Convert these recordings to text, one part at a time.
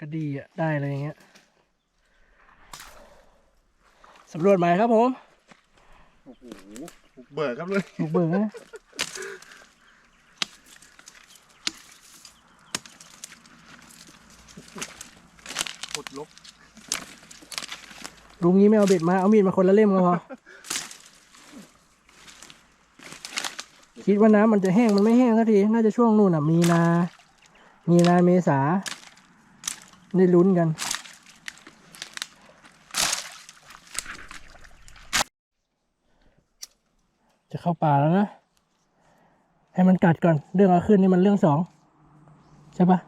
กระดีอะ ได้เลยอย่างเงี้ยสำรวจหมายครับผมโอ้โหบุกเบิกครับเลยบุกเบิกนะกดลบลุงนี้ไม่เอาเบ็ดมา เอามีดมาคนละเล่มก็พอ คิดว่าน้ำมันจะแห้งมันไม่แห้งสักที น่าจะช่วงนู่นอะ มีนา มีนาเมษา ได้ลุ้นกัน จะเข้าป่าแล้วนะ ให้มันกัดก่อน เรื่องเอาขึ้นนี่มันเรื่องสอง ใช่ปะ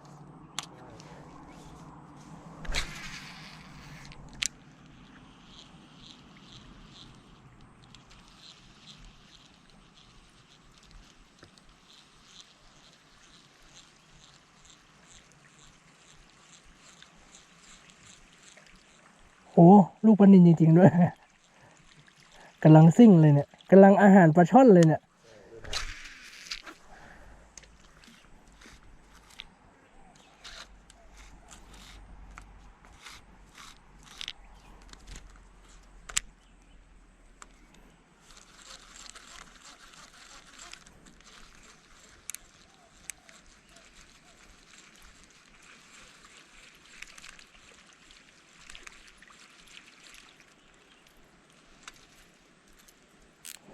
อ้ลูกปลานินจริงๆด้วยกำลังซิ่งเลยเนี่ยกำลังอาหารปลาช่อนเลยเนี่ย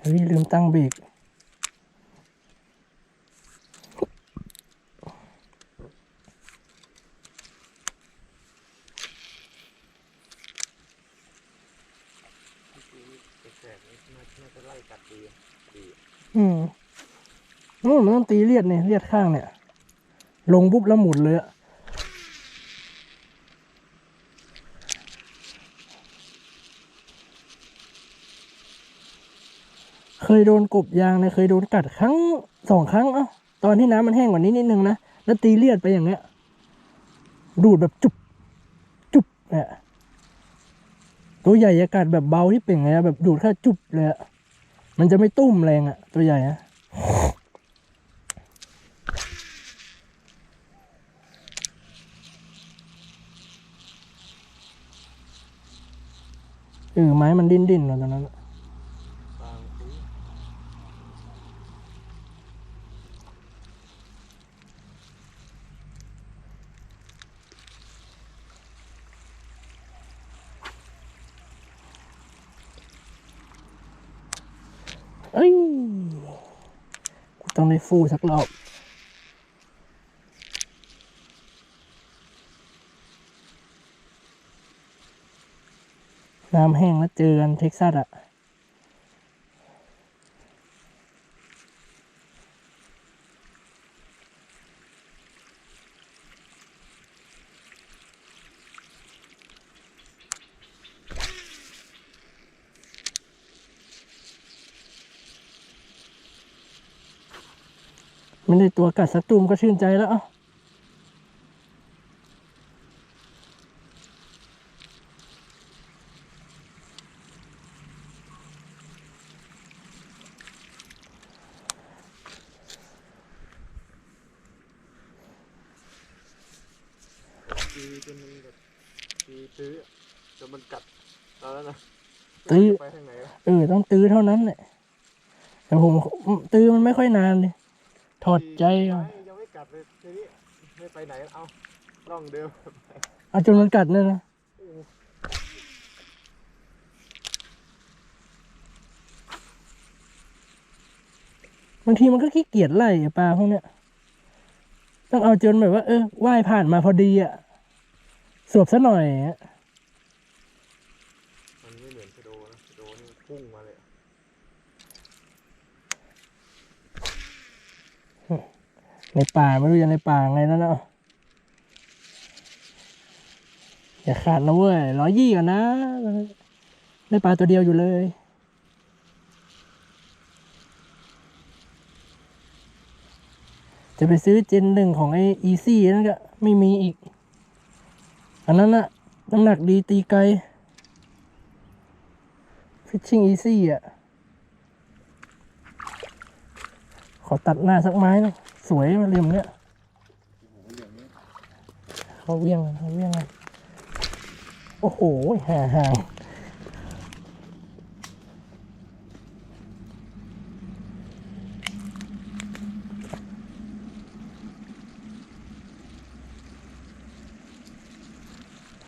เฮ้ยลืมตั้งเบรกอืมนู่นมันต้องตีเลียดเนี่ยเลียดข้างเนี่ย ลงปุ๊บแล้วหมุนเลยอะ ยโดนกบยางนี่ยเคยโดนกัดครั้งสองครั้งเอ้าตอนที่น้ำมันแห้งกว่านี้นิดนึงนะแล้วตีเลียดไปอย่างเงี้ย ดูดแบบจุบจุบเนี่ยตัวใหญ่จะกัดแบบเบาที่เป่งเลยแบบดูดแค่จุบเลยอะมันจะไม่ตุ้มแรงอะตัวใหญ่อะเออไม้มันดิ้นดิ้นตอนนั้นอะ เอ้ยกูต้องได้ฟูสักรอบน้ำแห้งแล้วเจอกันเท็กซัสอะ ไม่ได้ตัวกัดสักตุ่มก็ชื่นใจแล้วเอ้าตีจนมันแบบตีตื้อจนมันกัดตอนนั้นนะตื้อไปทางไหนวะเออต้องตื้อเท่านั้นแหละแต่ผมตื้อมันไม่ค่อยนานเลย ถอดใจตีก่อนไม่ยังไม่กัดเลยทีนี้ไม่ไปไหนเอาล่องเดิมเอาจนมันกัดเลยนะบางทีมันก็ขี้เกียจไล่ไอ้ปลาพวกเนี้ยต้องเอาจนแบบว่า เออว่ายผ่านมาพอดีอะสวบซะหน่อยอะมันไม่เหมือนชะโดนะชะโดนี่พุ่งมาเลย ในป่าไม่รู้จะในป่าไงแล้วเนาะอย่าขาดนะเว้ยร้อยยี่ก่อนนะได้ปลาตัวเดียวอยู่เลยจะไปซื้อเจนหนึ่งของไออีซี่นั่นก็ไม่มีอีก อันนั้นอะน้ำหนักดีตีไกล Fishing Easy อะขอตัดหน้าสักไม้นะ สวยมาเรียมเนี่ยโอ้โหอย่างนี้ขเขาเวียงเขาเวียงโอ้โหห่าห่าง